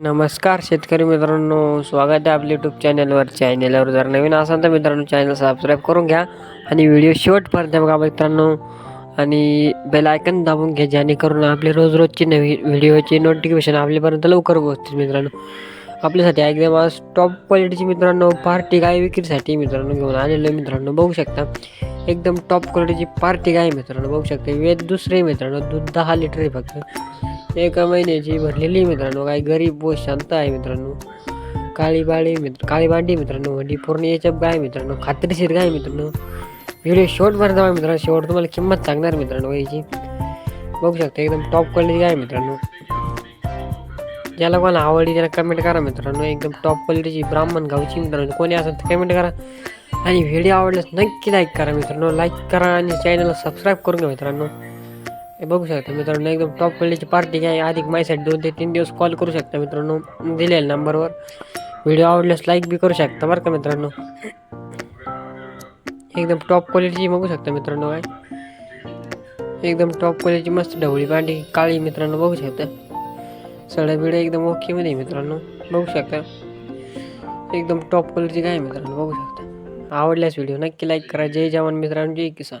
नमस्कार शेतकरी मित्रांनो स्वागत आहे आपल्या यूट्यूब चॅनलवर चॅनलवर जर नवीन असाल तर मित्रांनो चॅनल सबस्क्राईब करून घ्या आणि व्हिडिओ शेवटपर्यंत बघा मित्रांनो. आणि बेल आयकन दाबून घ्या जेणेकरून आपले रोज रोजची नवी व्हिडिओची नोटिफिकेशन आपल्यापर्यंत लवकर पोहोचतील मित्रांनो. आपल्यासाठी एकदम आज टॉप क्वालिटीची मित्रांनो पार्टी गाय विक्रीसाठी मित्रांनो घेऊन आलेलो आहे मित्रांनो. बघू शकता एकदम टॉप क्वालिटीची पार्टी गाय मित्रांनो. बघू शकता वेद दुसरे मित्रांनो. दूध दहा लिटर आहे फक्त. एका महिन्याची भरलेली आहे मित्रांनो. काय गरीब व शांत आहे मित्रांनो. काळी बाळी मित्र काळी बांडी मित्रांनो. म्हणजे पूर्ण याच्या गाय मित्रांनो? खात्रीशीर गाय मित्रांनो? व्हिडिओ शेवटपर्यंत आहे मित्रांनो. शेवट तुम्हाला किंमत सांगणार मित्रांनो. याची बघू शकता एकदम टॉप क्वालिटी गाय मित्रांनो? ज्याला कोणाला आवडली त्याला कमेंट करा मित्रांनो. एकदम टॉप क्वालिटीची ब्राह्मण गावची मित्रांनो. कोणी असेल तर कमेंट करा. आणि व्हिडिओ आवडल्यास नक्की लाईक करा मित्रांनो. लाईक करा आणि चॅनलला सबस्क्राईब करून घ्या मित्रांनो. हे बघू शकता मित्रांनो एकदम टॉप क्वालिटीची पार्टी काय अधिक माझ्यासाठी दोन ते तीन दिवस कॉल करू शकता मित्रांनो. दिलेल्या नंबरवर व्हिडिओ आवडल्यास लाईक बी करू शकता बरं का मित्रांनो. एकदम टॉप क्वालिटीची बघू शकता मित्रांनो काय. एकदम टॉप क्वालिटीची मस्त ढवळी भांडी काळी मित्रांनो बघू शकता. सगळ्या बिड्या एकदम ओकेमध्ये मित्रांनो. बघू शकता. एकदम टॉप क्वालिटीची काय मित्रांनो बघू शकता. आवडल्यास व्हिडिओ नक्की लाईक करा. जय जवान मित्रांनो जय किसान.